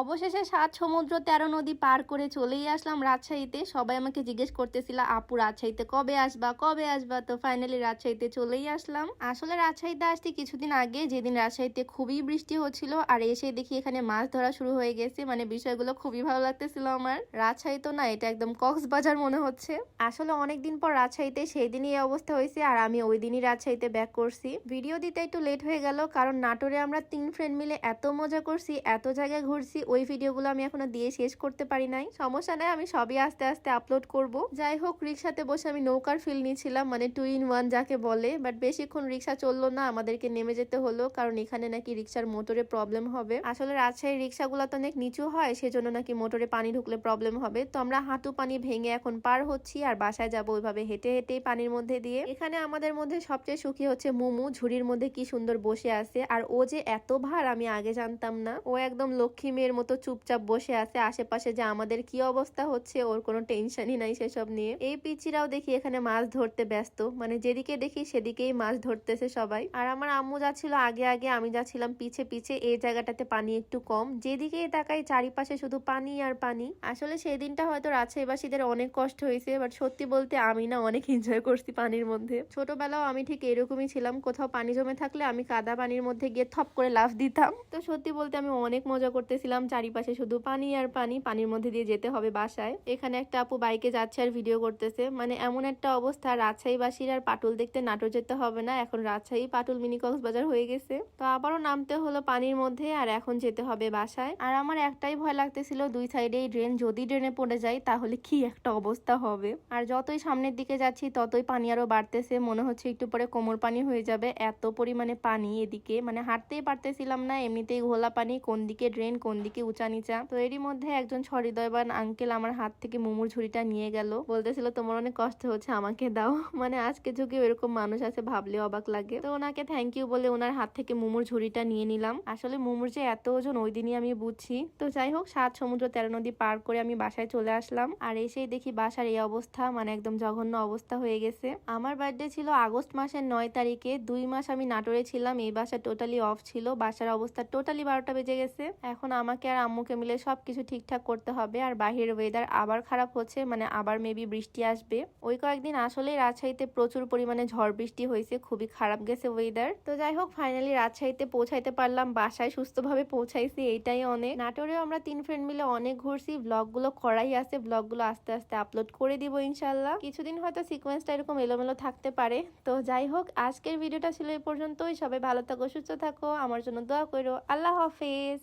অবশেষে সাত সমুদ্র তেরো নদী পার করে চলেই আসলাম রাজশাহীতে। সবাই আমাকে জিজ্ঞেস করতেছিল, আপু, রাজশাহীতে কবে আসবা? কবে আসবা? তো ফাইনালি রাজশাহীতে চলেই আসলাম। আসলে রাজশাহীতে আসতে কিছুদিন আগে, যেদিন রাজশাহীতে খুবই বৃষ্টি হচ্ছিল, আর এসে দেখি এখানে মাছ ধরা শুরু হয়ে গেছে মানে বিষয়গুলো খুবই ভালো লাগতেছিল আমার। রাজশাহী তো না, এটা একদম কক্সবাজার মনে হচ্ছে। আসলে অনেকদিন পর রাজশাহীতে সেই দিনই এই অবস্থা হয়েছে, আর আমি ওই দিনই রাজশাহীতে ব্যাক করছি। ভিডিও দিতে একটু লেট হয়ে গেল, কারণ নাটোরে আমরা তিন ফ্রেন্ড মিলে এত মজা করছি, এত জায়গায় ঘুরছি ওই ভিডিওগুলো আমি এখনও দিয়ে শেষ করতে পারি নাই। সমস্যা নাই, আমি সবই আস্তে আস্তে আপলোড করব। যাই হোক রিক্সাতে বসে আমি নৌকার ফিল নিয়েছিলাম মানে টু ইন ওয়ান যাকে বলে। বাট বেশিক্ষণ রিক্সা চলল না, আমাদেরকে নেমে যেতে হলো, কারণ এখানে নাকি রিক্সার মোটরে প্রবলেম হবে। আসলে রাজশাহীর রিক্সাগুলো তো অনেক নিচু হয়, সেজন্য নাকি মোটরে পানি ঢুকলে প্রবলেম হবে। তো আমরা হাঁটু পানি ভেঙে এখন পার হচ্ছি, আর বাসায় যাব ওইভাবে হেঁটে হেঁটেই পানির মধ্যে দিয়ে। এখানে আমাদের মধ্যে সবচেয়ে সুখী হচ্ছে মুমু, ঝুড়ির মধ্যে কি সুন্দর বসে আছে। আর ও যে এত ভার, আমি আগে জানতাম না। ও একদম লক্ষ্মী মেয়ের মতো চুপচাপ বসে আছে আশেপাশে যে আমাদের কি অবস্থা হচ্ছে, ওর কোনো টেনশনই নাই সেসব নিয়ে। এই পিচিরাও দেখি এখানে মাছ ধরতে ব্যস্ত। মানে যেদিকে দেখি সেদিকেই মাছ ধরতেছে সবাই। আর আমার আম্মু যাচ্ছিল আগে আগে আমি যাচ্ছিলাম পিছে পিছে, এই জায়গাটাতে পানি একটু কম। যেদিকেই তাকাই চারিপাশে শুধু পানি আর পানি। আসলে সেই দিনটা হয়তো রাজশাহীবাসীদের অনেক কষ্ট হয়েছে বাট সত্যি বলতে আমি না অনেক এনজয় করছি পানির মধ্যে। ছোটবেলাও আমি ঠিক এরকমই ছিলাম। কোথাও পানি জমে থাকলে আমি কাদা পানির মধ্যে গিয়ে থপ করে লাফ দিতাম। তো সত্যি বলতে আমি অনেক মজা করতেছিলাম। চারিপাশে শুধু পানি আর পানি, পানির মধ্যে দিয়ে যেতে হবে বাসায়। এখানে একটা আপু বাইকে যাচ্ছে আর ভিডিও করতেছে। মানে এমন একটা অবস্থা, রাজশাহীবাসীর আর পাটুল দেখতে নাটোর যেতে হবে না। এখন রাজশাহী পাটুল মিনি কক্সবাজার হয়ে গেছে। তো আবারও নামতে হলো পানির মধ্যে আর এখন যেতে হবে বাসায়। আর আমার একটাই ভয় লাগতেছিল, দুই সাইডে ড্রেন যদি ড্রেনে পড়ে যায়, তাহলে কি একটা অবস্থা হবে? আর যতই সামনের দিকে যাচ্ছি, ততই পানি আরও বাড়তেছে। মনে হচ্ছে একটু পরে কোমর পানি হয়ে যাবে। এত পরিমাণে পানি এদিকে। মানে হাঁটতেই পারতেছিলাম না, এমনিতেই ঘোলা পানি। কোন দিকে ড্রেন কোন দিকে উঁচা নিচা। তো এরই মধ্যে একজন সহৃদয়বান আঙ্কেল আমার হাত থেকে মোমোর ঝুড়িটা নিয়ে গেল। বলতেছিল, তোমার অনেক কষ্ট হচ্ছে, আমাকে দাও। মানে আজকে যুগে এরকম মানুষ আছে, ভাবলে অবাক লাগে। তো ওনাকে থ্যাংক ইউ বলে ওনার হাত থেকে মোমোর ঝুড়িটা নিয়ে নিলাম। আসলে মোমোর যে এত ওজন, ওই দিনই আমি বুঝছি তো যাই হোক, সাত সমুদ্র তেরো নদী পার করে আমি বাসায় চলে আসলাম। আর এসেই দেখি বাসার এই অবস্থা মানে একদম জঘন্য অবস্থা হয়ে গেছে। আমার বার্থডে ছিল আগস্ট মাসের নয় তারিখে। দুই মাস আমি নাটোরে ছিলাম, এই বাসা টোটালি অফ ছিল। বাসার অবস্থা টোটালি বারোটা বেজে গেছে। এখন আমাকে আর আম্মুকে মিলে সব কিছু ঠিকঠাক করতে হবে। আর বাহিরের ওয়েদার আবার খারাপ হচ্ছে মানে আবার মেবি বৃষ্টি আসবে। ওই কয়েকদিন আসলেই রাজশাহীতে প্রচুর পরিমাণে ঝড় বৃষ্টি হয়েছে, খুবই খারাপ গেছে ওয়েদার তো যাই হোক ফাইনালি রাজশাহীতে পৌঁছাইতে পারলাম, বাসায় সুস্থভাবে পৌঁছাইছি, এইটাই অনেক। নাটোরেও আমরা তিন ফ্রেন্ড মিলে অনেক ঘুরছি ব্লগগুলো করাই আছে ব্লগগুলো আস্তে আস্তে আপলোড করে দিব ইনশাল্লাহ কিছুদিন হয়তো সিকোয়েন্সটা এরকম এলোমেলো থাকতে পারে। তো যাই হোক, আজকের ভিডিওটা ছিল এই পর্যন্তই। সবাই ভালো থাকো, সুস্থ থাকো, আমার জন্য দোয়া করো। আল্লাহ হাফেজ।